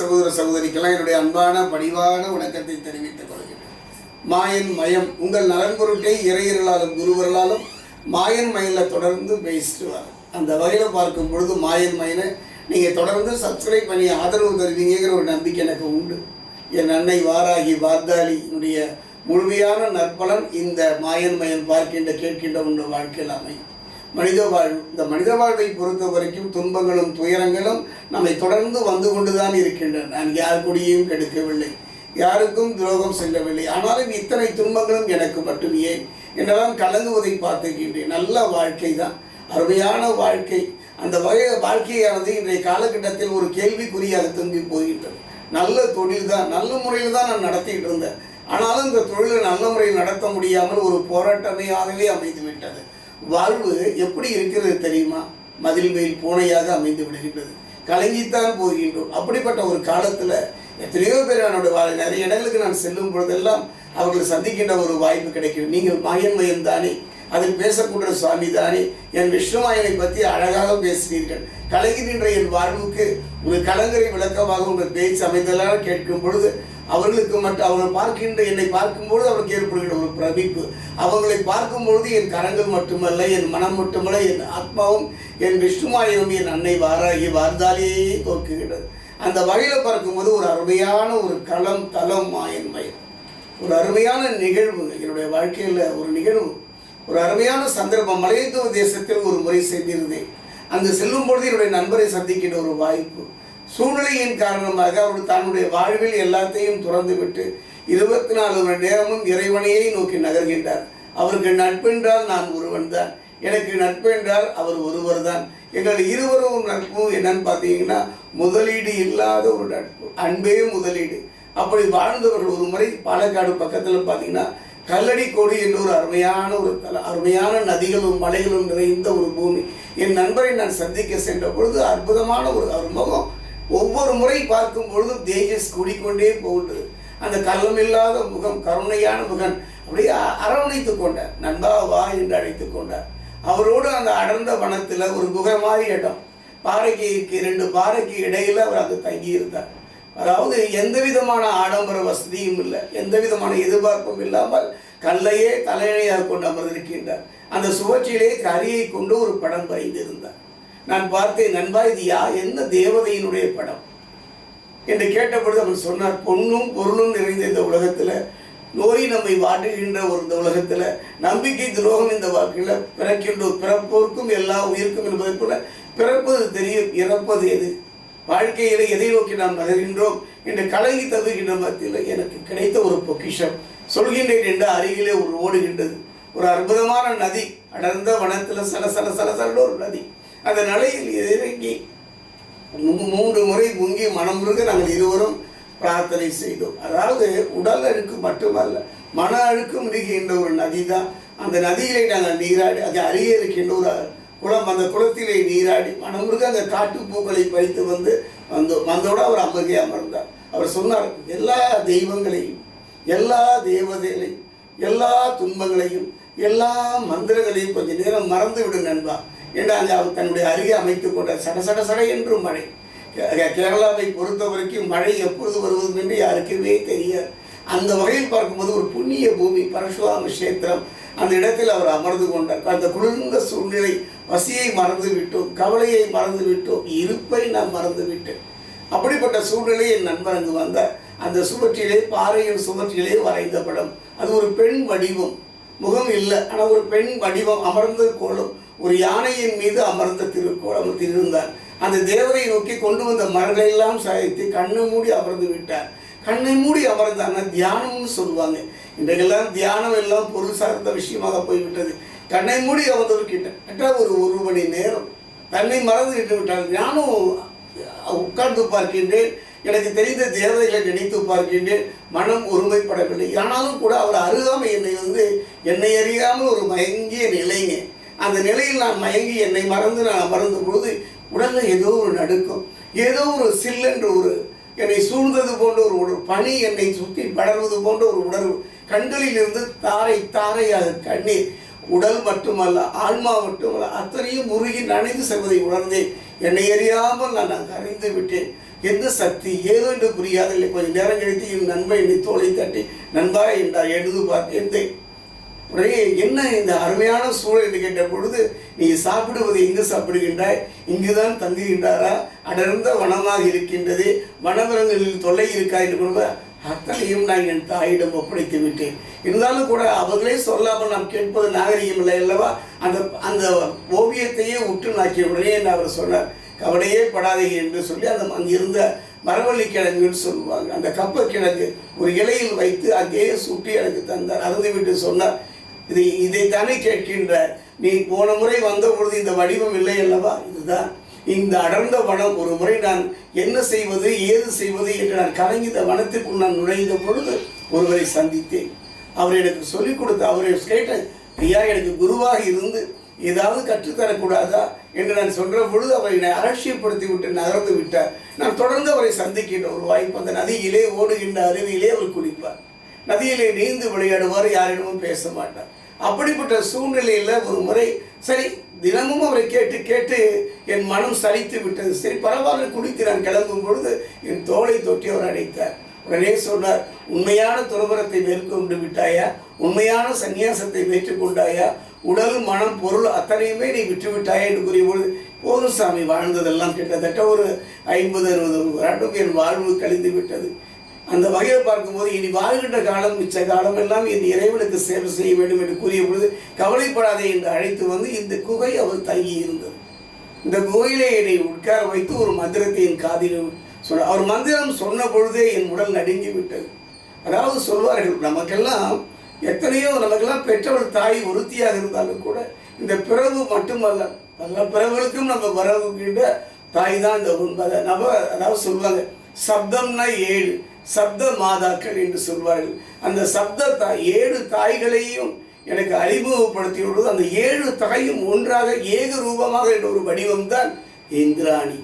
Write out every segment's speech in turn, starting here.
சகோதர சகோதரிக்கெல்லாம் என்னுடைய அன்பான பணிவான வணக்கத்தை தெரிவித்துக் கொள்கிறேன். மாயன் மயம் உங்கள் நலன் பொருட்டை இறையர்களாலும் குருவர்களாலும் மாயன் மயில தொடர்ந்து பேசிட்டு வர அந்த வகையில் பார்க்கும் பொழுது மாயன் மயனை நீங்கள் தொடர்ந்து சப்ஸ்கிரைப் பண்ணி ஆதரவு தருவீங்கிற ஒரு நம்பிக்கை எனக்கு உண்டு. என் அன்னை வாராகி வார்தாளியினுடைய முழுமையான நற்பலன் இந்த மாயன் மயன் பார்க்கின்ற கேட்கின்ற உங்கள் வாழ்க்கையில் அமையும். மனித வாழ்வு. இந்த மனித வாழ்வை பொறுத்த வரைக்கும் துன்பங்களும் துயரங்களும் நம்மை தொடர்ந்து வந்து கொண்டுதான் இருக்கின்றன. நான் யார் கூடியும் கெடுக்கவில்லை. யாருக்கும் துரோகம் செல்லவில்லை. ஆனாலும் இத்தனை துன்பங்களும் எனக்கு மட்டும் ஏன் என்றெல்லாம் கலங்குவதை பார்த்திருக்கின்றேன் நல்ல வாழ்க்கை தான். அருமையான வாழ்க்கை. அந்த வகை வாழ்க்கையானது இன்றைய காலகட்டத்தில் ஒரு கேள்விக்குறியாக தங்கி போகின்றது. நல்ல தொழில் தான். நல்ல முறையில் தான் நான் நடத்திட்டு இருந்தேன். ஆனாலும் இந்த தொழிலை நல்ல முறையில் நடத்த முடியாமல் ஒரு போராட்டமையாகவே அமைந்து விட்டது வாழ்வு எப்படி இருக்கிறது தெரியுமா? மதில் மேல் பூனையாக அமைந்து விடுகின்றது. கலங்கித்தான் போகின்றோம். அப்படிப்பட்ட ஒரு காலத்தில் எத்தனையோ பேர் என்னோட வாழ நிறைய இடங்களுக்கு நான் செல்லும் பொழுதெல்லாம் அவர்களை சந்திக்கின்ற ஒரு வாய்ப்பு கிடைக்கும் நீங்கள் மாயன் மயன் தானே அதில் பேசக்கூடிய சுவாமி தானே என் விஷ்ணுமாயனை பற்றி அழகாக பேசினீர்கள் கலங்கின்ற என் வாழ்வுக்கு ஒரு கலங்கரை விளக்கமாக உங்கள் பேச்சு அமைந்ததாக கேட்கும் பொழுது அவர்களுக்கு மட்டும் அவர்கள் பார்க்கின்ற என்னை பார்க்கும்பொழுது அவருக்கு ஏற்படுகின்ற ஒரு பிரமிப்பு. அவங்களை பார்க்கும் பொழுது என் கரங்கள் மட்டுமல்ல என் மனம் மட்டுமல்ல என் ஆத்மாவும் என் விஷ்ணுமாயனும் என் அன்னை வாராகி வார்த்தாலேயே தோக்குகிறது அந்த வகையில் பார்க்கும்போது ஒரு அருமையான ஒரு களம் தலம் மாயன் மயம் ஒரு அருமையான நிகழ்வு. என்னுடைய வாழ்க்கையில் ஒரு நிகழ்வு. ஒரு அருமையான சந்தர்ப்பம். மலையத்துவ தேசத்தில் ஒரு முறை சென்றிருந்தேன். அங்கு செல்லும் பொழுது என்னுடைய நண்பரை சந்திக்கின்ற ஒரு வாய்ப்பு. சூழ்நிலையின் காரணமாக அவர் தன்னுடைய வாழ்வில் எல்லாத்தையும் துறந்துவிட்டு இருபத்தி நாலு மணி நேரமும் இறைவனையே நோக்கி நகர்கின்றார். அவருக்கு நட்பென்றால் நான் ஒருவன் தான். எனக்கு நட்பு என்றால் அவர் ஒருவர் தான். எங்கள் இருவரும் நட்பு. என்னன்னு பார்த்தீங்கன்னா முதலீடு இல்லாத ஒரு நட்பு. அன்பே முதலீடு. அப்படி வாழ்ந்தவர்கள் ஒரு முறை பாலக்காடு பக்கத்தில் பார்த்தீங்கன்னா கல்லடிக்கோடு என்ற ஒரு அருமையான ஒரு தல அருமையான நதிகளும் மலைகளும் நிறைந்த ஒரு பூமி. என் நண்பரை நான் சந்திக்க சென்ற பொழுது அற்புதமான ஒரு அவர் முகம் ஒவ்வொரு முறை பார்க்கும் பொழுதும் தேஜஸ் கூடிக்கொண்டே போகின்றது அந்த கள்ளமில்லாத முகம் கருணையான முகன் அப்படியே அரவணைத்து கொண்டார். நண்பா வா என்று அழைத்து கொண்டார். அவரோடு அந்த அடர்ந்த வனத்தில் ஒரு குகை இடம். பாறைக்கு இரண்டு பாறைக்கு இடையில் அவர் அங்கு தங்கி இருந்தார் அதாவது எந்த விதமான ஆடம்பர வசதியும் இல்லை. எந்த விதமான எதிர்பார்ப்பும் இல்லாமல் கல்லையே தலையணையாக கொண்டு அமர்ந்திருக்கின்றார். அந்த சுவற்றிலே கரியை கொண்டு ஒரு படம் வரைந்திருந்தார். நான் பார்த்தேன் நண்பா இது யா என்ன தேவதையினுடைய படம்? என்று கேட்டபொழுது அவன் சொன்னார் பொன்னும் பொருளும் நிறைந்த இந்த உலகத்தில் நோய் நம்மை வாட்டுகின்ற ஒரு இந்த உலகத்தில் நம்பிக்கை துரோகம் இந்த வாக்கில் பிறக்கின்ற பிறப்போருக்கும் எல்லா உயிருக்கும் என்பதை போல பிறப்பது தெரியும் இறப்பது எது? வாழ்க்கையில் எதை நோக்கி நாம் நகர்கின்றோம் என்று கலங்கி தவிர்கின்ற மத்தியில் எனக்கு கிடைத்த ஒரு பொக்கிஷம். சொல்கின்றேன் என்று அருகிலே ஒரு ஓடுகின்றது. ஒரு அற்புதமான நதி அடர்ந்த வனத்தில் சல சல சல சலன்னு ஒரு நதி. அந்த நலையில் இறங்கி மூன்று முறை முங்கி மனமுருக நாங்கள் இருவரும் பிரார்த்தனை செய்தோம். அதாவது உடல் அழுக்கு மட்டுமல்ல மன அழுக்கும் இருக்கின்ற ஒரு நதி தான் அந்த நதியிலே நாங்கள் நீராடி அது அருகே இருக்கின்ற ஒரு குளம் அந்த குளத்திலே நீராடி மனமுருக அந்த காட்டுப்பூக்களை பறித்து வந்து வந்தோம். வந்தோட அவர் அமர்கே அமர்ந்தார். அவர் சொன்னார் எல்லா தெய்வங்களையும் எல்லா தேவதைகளையும் எல்லா துன்பங்களையும் எல்லா மந்திரங்களையும் கொஞ்ச நேரம் மறந்து விடு நண்பா. ஏன்னா அங்கே அவர் தன்னுடைய அருகே அமைத்துக் கொண்ட சட சட சட என்று மழை. கே- கேரளாவை பொறுத்தவரைக்கும் மழை எப்பொழுது வருவது என்று யாருக்குமே தெரியாது. அந்த வகையில் பார்க்கும்போது ஒரு புண்ணிய பூமி பரசுராம கஷேத்திரம் அந்த இடத்தில் அவர் அமர்ந்து கொண்டார் அந்த குளிர்ந்த சூழ்நிலை பசியை மறந்து விட்டோம் கவலையை மறந்து விட்டோம் இருப்பை நான் மறந்து விட்டேன் அப்படிப்பட்ட சூழ்நிலை என் நண்பர் அங்கு வந்தார். அந்த சுவற்றிலே பாறையின் சுவற்றிலே வரைந்த படம். அது ஒரு பெண் வடிவம். முகம் இல்லை ஆனால் ஒரு பெண் வடிவம் அமர்ந்து கொள்ளும். ஒரு யானையின் மீது அமர்ந்த திருக்கோள் அமர்த்திருந்தார் அந்த தேவரை நோக்கி கொண்டு வந்த மரங்களை எல்லாம் சாய்த்து கண்ணை மூடி அமர்ந்து விட்டார். கண்ணை மூடி அமர்ந்தாங்க தியானம்னு சொல்லுவாங்க. இன்றைக்கெல்லாம் தியானம் எல்லாம் பொருள் சார்ந்த விஷயமாக போய்விட்டது. கண்ணை மூடி அமர்ந்தவர் கிட்ட ஒரு ஒரு மணி நேரம். தன்னை மறந்து விட்டு விட்டார். நானும் உட்கார்ந்து பார்க்கின்றேன். எனக்கு தெரிந்த தேவதைகளை நினைத்து பார்க்கின்றேன். மனம் ஒருமைப்படவில்லை. ஆனாலும் கூட அவர் அருகாமை என்னை வந்து என்னை அறியாமல் ஒரு மயங்கிய நிலைங்க. அந்த நிலையில் நான் மயங்கி என்னை மறந்து நான் அமர்ந்த பொழுது உடலில் ஏதோ ஒரு நடுக்கம் ஏதோ ஒரு சில்லென்ற ஒரு என்னை சூழ்ந்தது போன்ற ஒரு ஒரு பனி என்னை சுற்றி படர்வது போன்ற ஒரு உணர்வு. கண்களில் இருந்து தாரை தாரையாக கண்ணீர். உடல் மட்டுமல்ல ஆன்மா மட்டுமல்ல அத்தனையும் முருகி நனைந்து செல்வதை உணர்ந்தேன் என்னை அறியாமல் நான் அங்கு அறிந்து விட்டேன். எந்த சக்தி ஏதோ என்று புரியாதில்லை. கொஞ்சம் நேரம் கழித்து என் நண்பன் என்னை தோலை தட்டி நண்பா என்றார் எழுது பார்த்தேன் உடனே என்ன இந்த அருமையான சூழல் என்று கேட்ட பொழுது நீ சாப்பிடுவது எங்கு சாப்பிடுகின்றாய்? இங்குதான் தங்குகின்றாரா? அடர்ந்த வனமாக இருக்கின்றது. வனவிலங்குகளில் தொல்லை இருக்கா? என்று கூட அத்தனையும் நான் என் தாயிடம் ஒப்படைத்து விட்டேன். இருந்தாலும் கூட அவர்களே சொல்லாமல் நாம் கேட்பது நாகரிகம் இல்லை அல்லவா? அந்த அந்த ஓவியத்தையே உற்று நாக்கிய உடனே என்று அவர் சொன்னார்? கவலையே படாதீங்க என்று சொல்லி அந்த அங்கிருந்த மரவள்ளி கிழங்குன்னு சொல்லுவாங்க. அந்த கப்ப கிழங்கு ஒரு இலையில் வைத்து அங்கேயே சுட்டி எனக்கு தந்தார். அருந்து விட்டு சொன்னார். இதை இதைத்தானே கேட்கின்ற நீ போன முறை வந்த பொழுது இந்த வடிவம் இல்லை அல்லவா? இதுதான். இந்த அடர்ந்த வனம் ஒரு முறை நான் என்ன செய்வது ஏது செய்வது என்று நான் கலங்கி இந்த வனத்திற்குள் நான் நுழைந்த பொழுது ஒருவரை சந்தித்தேன். அவர் எனக்கு சொல்லிக் கொடுத்த அவரை கேட்டேன் ஐயா எனக்கு குருவாக இருந்து ஏதாவது கற்றுத்தரக்கூடாதா? என்று நான் சொல்ற பொழுது அவர் என்னை அலட்சியப்படுத்தி விட்டு நகர்ந்து விட்டார். நான் தொடர்ந்து அவரை சந்திக்கின்ற ஒரு வாய்ப்பு அந்த நதியிலே ஓடுகின்ற அருவியிலே அவர் குளிப்பார். நதியிலே நீந்து விளையாடுவார் யாரிடமும் பேச மாட்டார் அப்படிப்பட்ட சூழ்நிலையில் ஒரு முறை சரி தினமும் அவரை கேட்டு கேட்டு என் மனம் சலித்து விட்டது. சரி பரவாயில்ல குளித்து நான் கிளம்பும் பொழுது என் தோளை தொட்டி அவர் அடைத்தார் உடனே சொன்னார் உண்மையான துறவரத்தை மேற்கொண்டு விட்டாயா? உண்மையான சந்நியாசத்தை ஏற்றுக்கொண்டாயா உடல் மனம் பொருள் அத்தனையுமே நீ விட்டு விட்டாயா? என்று கூறியபொழுது போதும் சாமி வாழ்ந்ததெல்லாம் கிட்டத்தட்ட ஒரு ஐம்பது அறுபது ஆண்டும் என் வாழ்வு கழிந்து விட்டது. அந்த வகையில் பார்க்கும்போது இனி வாழ்கின்ற காலம் மிச்ச காலம் எல்லாம் என் இறைவனுக்கு சேவை செய்ய வேண்டும் என்று கூறிய பொழுது கவலைப்படாதே என்று அழைத்து வந்து இந்த குகை அவர் தங்கி இருந்தது இந்த குகையிலே என்னை உட்கார வைத்து ஒரு மந்திரத்தை என் காதில் சொல் அவர் மந்திரம் சொன்ன பொழுதே என் உடல் நடுங்கி விட்டது. அதாவது சொல்வார்கள் நமக்கெல்லாம் எத்தனையோ நமக்கெல்லாம் பெற்றவர் தாய் ஒருத்தியாக இருந்தாலும் கூட இந்த பிறவு மட்டுமல்ல பல பிறவுகளுக்கும் நம்ம வரவுகின்ற தாய் தான் இந்த உண்மை நம்ம அதாவது சொல்லுவாங்க சப்தம்னா ஏழு. சப்த மாதாக்கள் என்று சொல்வார்கள். அந்த சப்த தாய் ஏழு தாய்களையும் எனக்கு அறிமுகப்படுத்தியுள்ளது. அந்த ஏழு தாயும் ஒன்றாக ஏக ரூபமாக என்ற ஒரு வடிவம்தான் இந்திராணி.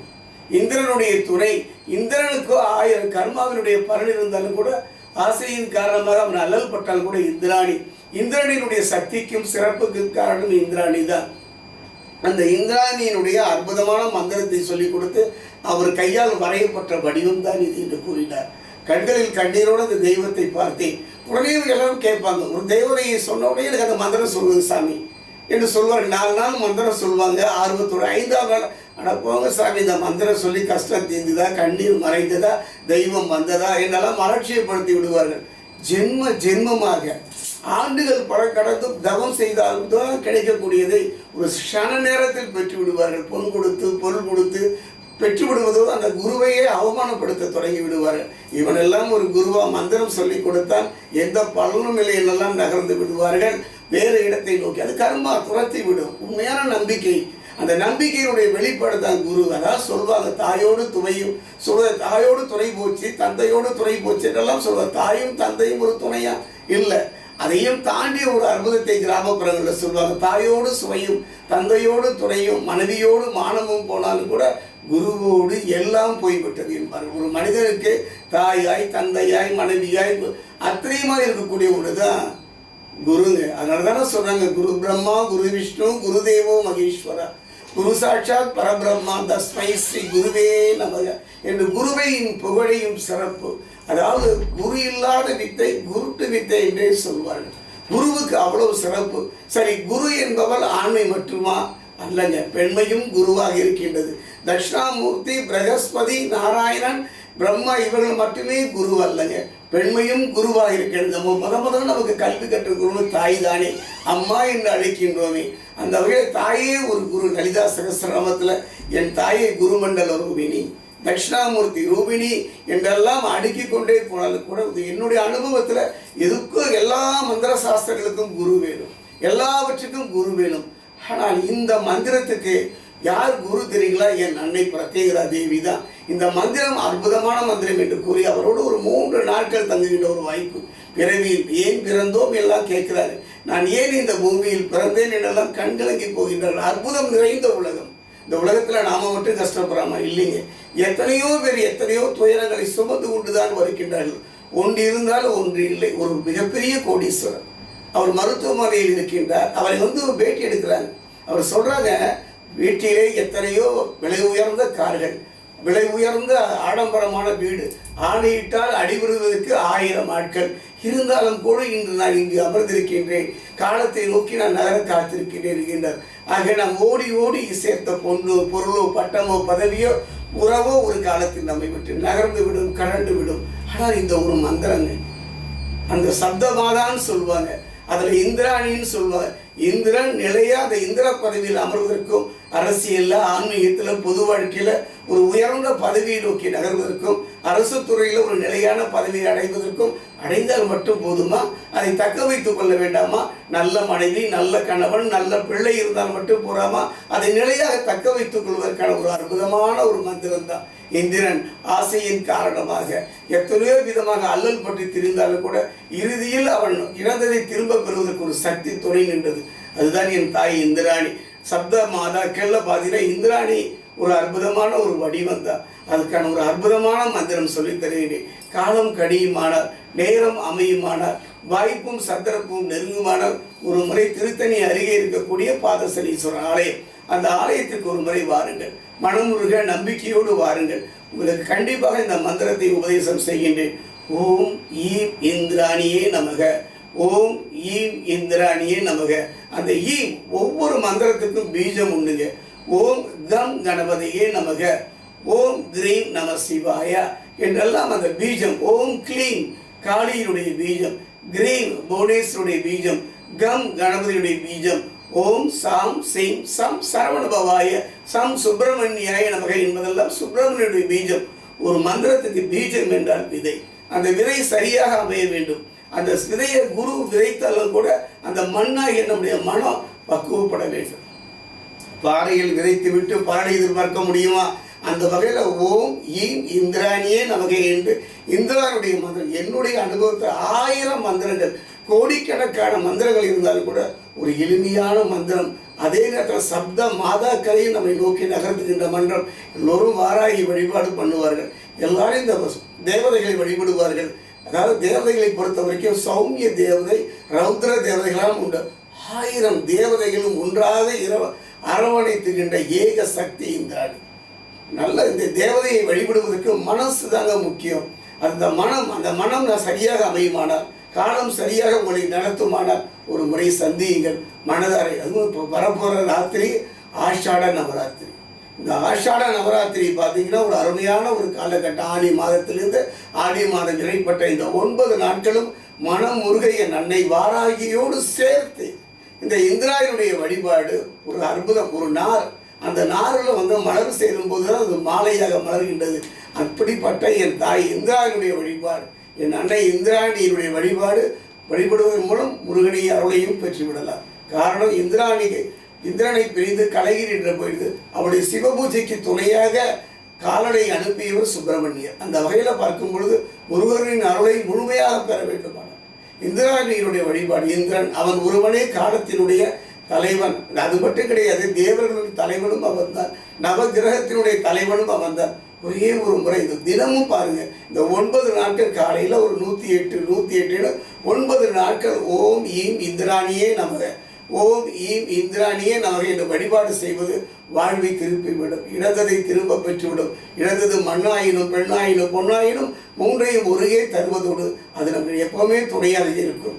இந்திரனுடைய துணை. இந்திரனுக்கு ஆயிரம் கர்மாவினுடைய பலன் இருந்தாலும் கூட ஆசையின் காரணமாக அவன் அல்லல் பட்டால் கூட இந்திராணி. இந்திரனினுடைய சக்திக்கும் சிறப்புக்கும் காரணம் இந்திராணி தான். அந்த இந்திராணியினுடைய அற்புதமான மந்திரத்தை சொல்லிக் கொடுத்து அவர் கையால் வரையப்பட்ட வடிவம் தான் இது என்று கூறினார். கண்களில் கண்ணீரோடு அந்த தெய்வத்தை பார்த்தேன் உடனே எல்லாரும் கேட்பாங்க ஒரு தெய்வதையை சொன்ன உடனே எனக்கு அந்த மந்திரம் சொல்லுது சாமி. என்று சொல்வார். நாலு நாள் மந்திரம் சொல்லுவாங்க ஆர்வத்தோடு ஐந்தாம் நாள் ஆனால் போங்க சாமி இந்த மந்திரம் சொல்லி கஷ்டம் தீர்ந்ததா கண்ணீர் மறைந்ததா தெய்வம் வந்ததா என்னெல்லாம் அலட்சியப்படுத்தி விடுவார்கள். ஜென்ம ஜென்மமாக ஆண்டுகள் பல கடந்து தவம் செய்தாலும் தான் கிடைக்கக்கூடியதை ஒரு க்ஷண நேரத்தில் பெற்று விடுவார்கள் பொன் கொடுத்து பொருள் கொடுத்து பெற்று விடுவதோடு அந்த குருவையே அவமானப்படுத்த தொடங்கி விடுவார்கள் இவனெல்லாம் ஒரு குருவா மந்திரம் சொல்லி கொடுத்தால் எந்த பலனும் நிலையிலெல்லாம் நகர்ந்து விடுவார்கள். வேறு இடத்தை நோக்கி. அது கர்மா துரத்தி விடும். உண்மையான நம்பிக்கை. அந்த நம்பிக்கையினுடைய வெளிப்பாடு தான் குரு. அதாவது சொல்வாங்க தாயோடு துணையும் சொல்வ தாயோடு துணை போச்சு தந்தையோடு துணை போச்சு என்றெல்லாம் சொல்வாங்க. தாயும் தந்தையும் ஒரு துணையா? இல்லை. அதையும் தாண்டிய ஒரு அற்புதத்தை கிராமப்புறங்களில் சொல்லுவாங்க தாயோடு சுவையும் தந்தையோடு துணையும் மனைவியோடு மானமும் போனாலும் கூட குருவோடு எல்லாம் போய்விட்டது என்பார்கள் ஒரு மனிதனுக்கு தாயாய் தந்தையாய் மனைவியாய் அத்தனையுமா இருக்கக்கூடிய ஒன்று தான் குருங்க. அதனால தானே சொல்கிறாங்க குரு பிரம்மா குரு விஷ்ணு குரு தேவோ மகேஸ்வரா. குரு சாட்சாத் பரபிரம்மா தஸ்மை ஸ்ரீ குருவே நமக என்று குருவையின் புகழையும் சிறப்பு. அதாவது குரு இல்லாத வித்தை குருட்டு வித்தை என்றே சொல்வார்கள். குருவுக்கு அவ்வளவு சிறப்பு. சரி குரு என்பவள் ஆண்மை மட்டுமா? அல்லங்க பெண்மையும் குருவாக இருக்கின்றது. தட்சிணாமூர்த்தி பிரகஸ்பதி நாராயணன் பிரம்மா இவர்கள் மட்டுமே குரு அல்லங்க. பெண்மையும் குருவாக இருக்கிறது நம்ம முத முதல்ல நமக்கு கல்வி கற்றுக் குரு தாய் தானே அம்மா என்று அழைக்கின்றோமே. அந்த வகையில் தாயே ஒரு குரு லலிதா சகசிரநாமத்தில் என் தாயை குருமண்டல ரூபிணி தட்சிணாமூர்த்தி ரூபிணி என்றெல்லாம் அடுக்கி கொண்டே போனாலும் கூட இது என்னுடைய அனுபவத்தில் எதுக்கும் எல்லா மந்திர சாஸ்திரங்களுக்கும் குரு வேணும். எல்லாவற்றுக்கும் குரு வேணும். ஆனால் இந்த மந்திரத்துக்கு யார் குரு தெரியுங்களா? என் அன்னை பிரத்யேகரா தேவி தான். இந்த மந்திரம் அற்புதமான மந்திரம் என்று கூறி அவரோடு ஒரு மூன்று நாட்கள் தங்குகின்ற ஒரு வாய்ப்பு. பிறவியில் ஏன் பிறந்தோம் எல்லாம் கேட்கிறாரு. நான் ஏன் இந்த பூமியில் பிறந்தேன் என்றெல்லாம் கண்கலங்கி போகின்றார். அற்புதம் நிறைந்த உலகம். இந்த உலகத்தில் நாம மட்டும் கஷ்டப்படுறாமா? இல்லைங்க. எத்தனையோ பேர் எத்தனையோ துயரங்களை சுமந்து கொண்டுதான் வருகின்றார்கள். ஒன்று இருந்தால் ஒன்று இல்லை. ஒரு மிகப்பெரிய கோடீஸ்வரர். அவர் மருத்துவமனையில் இருக்கின்றார். அவரை வந்து பேட்டி எடுக்கிறாங்க அவர் சொல்றாங்க வீட்டிலே எத்தனையோ விலை உயர்ந்த கார்கள் விலை உயர்ந்த ஆடம்பரமான வீடு ஆணையிட்டால் அடிபடுவதற்கு ஆயிரம் ஆட்கள். இருந்தாலும் கூட இன்று நான் இங்கு அமர்ந்திருக்கின்றேன். காலத்தை நோக்கி நான் நகர காத்திருக்கின்றேன் இருக்கின்றார் ஆக நாம் ஓடி ஓடி சேர்த்த பொண்ணு பொருளோ பட்டமோ பதவியோ உறவோ ஒரு காலத்தில் நம்மை விட்டு நகர்ந்து விடும் கரண்டு விடும். ஆனால் இந்த ஒரு மந்திரங்க அந்த சப்தமாதான் சொல்லுவாங்க அதில் இந்திராணின்னு சொல்வார் இந்திரன் நிலையாக அந்த இந்திர பதவியில் அமர்வதற்கும் அரசியலில் ஆன்மீகத்தில் பொது வாழ்க்கையில் ஒரு உயர்ந்த பதவியை நோக்கி நகர்வதற்கும் அரசு துறையில் ஒரு நிலையான பதவியை அடைவதற்கும் அடைந்தால் மட்டும் போதுமா? அதை தக்க வைத்துக் கொள்ள வேண்டாமா? நல்ல மனைவி நல்ல கணவன் நல்ல பிள்ளை இருந்தால் மட்டும் போறாமா? அதை நிலையாக தக்க வைத்துக் கொள்வதற்கான ஒரு அற்புதமான ஒரு மந்திரம் தான் இந்திரன் ஆசையின் காரணமாக எத்தனையோ விதமாக அல்லல் பற்றி திரிந்தாலும் கூட இறுதியில் அவன் இழந்ததை திரும்ப பெறுவதற்கு ஒரு சக்தி துணை நின்றது. அதுதான் என் தாய் இந்திராணி. சப்த மாதாக்கள்ல பார்த்தீங்கன்னா இந்திராணி ஒரு அற்புதமான ஒரு வடிவம் தான் அதுக்கான ஒரு அற்புதமான மந்திரம் சொல்லி தருகிறேன். காலம் கடியுமானால் நேரம் அமையுமானால் வாய்ப்பும் சந்தர்ப்பமும் நெருங்குமானால் ஒரு முறை திருத்தணி அருகே இருக்கக்கூடிய பாதசனீஸ்வரர் ஆலயம். அந்த ஆலயத்திற்கு ஒரு முறை வாருங்கள். மனமுருக நம்பிக்கையோடு வாருங்கள். உங்களுக்கு கண்டிப்பாக இந்த மந்திரத்தை உபதேசம் செய்கின்றேன். ஓம் ஈம் இந்திராணியே நமக. ஓம் ஈம் இந்திராணியே நமக. அந்த ஈம் ஒவ்வொரு மந்திரத்துக்கும் பீஜம் உண்டுங்க. ஓம் கம் கணபதியே நமக. ஓம் கிரீம் நம சிவாயா என்றெல்லாம் அந்த பீஜம். ஓம் கிளீம் காளியினுடைய பீஜம். கிரீம் புவனேஸ்வருடைய பீஜம். கம் கணபதியுடைய பீஜம். ஓம் சாம் சீம் சம் சரவண பவாய சம் சுப்பிரமணியாய நமக என்பதெல்லாம் சுப்பிரமணியுடைய பீஜம். ஒரு மந்திரத்துக்கு பீஜம் என்றால் விதை. அந்த விதை சரியாக அமைய வேண்டும். அந்த விதையை குரு விதைத்தாலும் கூட அந்த மண்ணாகிய நம்முடைய மனம் பக்குவப்பட வேண்டும். பாறையில் விதைத்து விட்டு பலனை எதிர்பார்க்க முடியுமா? அந்த வகையில் ஓம் ஈம் இந்திராணியே நமகை என்று இந்திரானுடைய மந்திரம். என்னுடைய அனுபவத்தில் ஆயிரம் மந்திரங்கள். கோடிக்கணக்கான மந்திரங்கள் இருந்தாலும் கூட ஒரு எளிமையான மந்திரம். அதே நேரத்தில் சப்த மாதாக்களையும் நம்மை நோக்கி நகர்த்துகின்ற மன்றம் எல்லோரும் வாராகி வழிபாடு பண்ணுவார்கள். எல்லாரும் இந்த தேவதைகளை வழிபடுவார்கள். அதாவது தேவதைகளை பொறுத்த வரைக்கும் சௌமிய தேவதை ரௌத்ர தேவதைகளாம் உண்டு. ஆயிரம் தேவதைகளும் ஒன்றாக இரவ அரவணைத்துகின்ற ஏக சக்தி இந்திராணி நல்ல இந்த தேவதையை வழிபடுவதற்கு மனசு தாங்க முக்கியம். அந்த மனம் அந்த மனம் நான் சரியாக அமையுமானால் காலம் சரியாக உங்களை நடத்துமானால் ஒரு முறை சந்தியுங்கள். மனதாரை அதுவும் இப்போ வரப்போகிற ராத்திரி ஆஷாட நவராத்திரி. இந்த ஆஷாட நவராத்திரி பார்த்தீங்கன்னா ஒரு அருமையான ஒரு காலகட்டம் ஆடி மாதத்திலிருந்து ஆடி மாதம் இடைப்பட்ட இந்த ஒன்பது நாட்களும் மனம் முருகை நன்னை அன்னை வாராகியோடு சேர்த்து இந்த இந்திராயனுடைய வழிபாடு ஒரு அற்புதம் ஒரு நார். அந்த நாரில் வந்து மலர் சேரும் போது தான் அது மாலையாக மலர்கின்றது. அப்படிப்பட்ட என் தாய் இந்திராயனுடைய வழிபாடு. என் அன்னை இந்திராணியினுடைய வழிபாடு வழிபடுவதன் மூலம் முருகனை அருளையும் பெற்றுவிடலாம். காரணம் இந்திராணிக்கு இந்திரனை பிரிந்து கலைகிரி என்று போயிடுது அவருடைய சிவபூஜைக்கு துணையாக காலனை அனுப்பியவர் சுப்பிரமணியர். அந்த வகையில் பார்க்கும் பொழுது முருகனின் அருளை முழுமையாக பெற வேண்டுமான இந்திராணியினுடைய வழிபாடு இந்திரன் அவன் ஒருவனே காலத்தினுடைய தலைவன். அது மட்டும் கிடையாது தேவர்களின் தலைவனும் அவன் தான் நவகிரகத்தினுடைய தலைவனும் அவன் தான் ஒரே ஒரு முறை இந்த தினமும் பாருங்கள் இந்த ஒன்பது நாட்கள் காலையில் ஒரு நூற்றி எட்டு நூற்றி எட்டு ஒன்பது நாட்கள் ஓம் ஈம் இந்திராணியே நமக. ஓம் ஈம் இந்திராணியே நமக என்று வழிபாடு செய்வது வாழ்வை திருப்பிவிடும் இழந்ததை திரும்ப பெற்றுவிடும் இழந்தது மண்ணாயினும் பெண்ணாயினும் பொண்ணாயினும் மூன்றையும் ஒருங்கே தருவதோடு அது நமக்கு எப்பவுமே துணையாக இருக்கும்.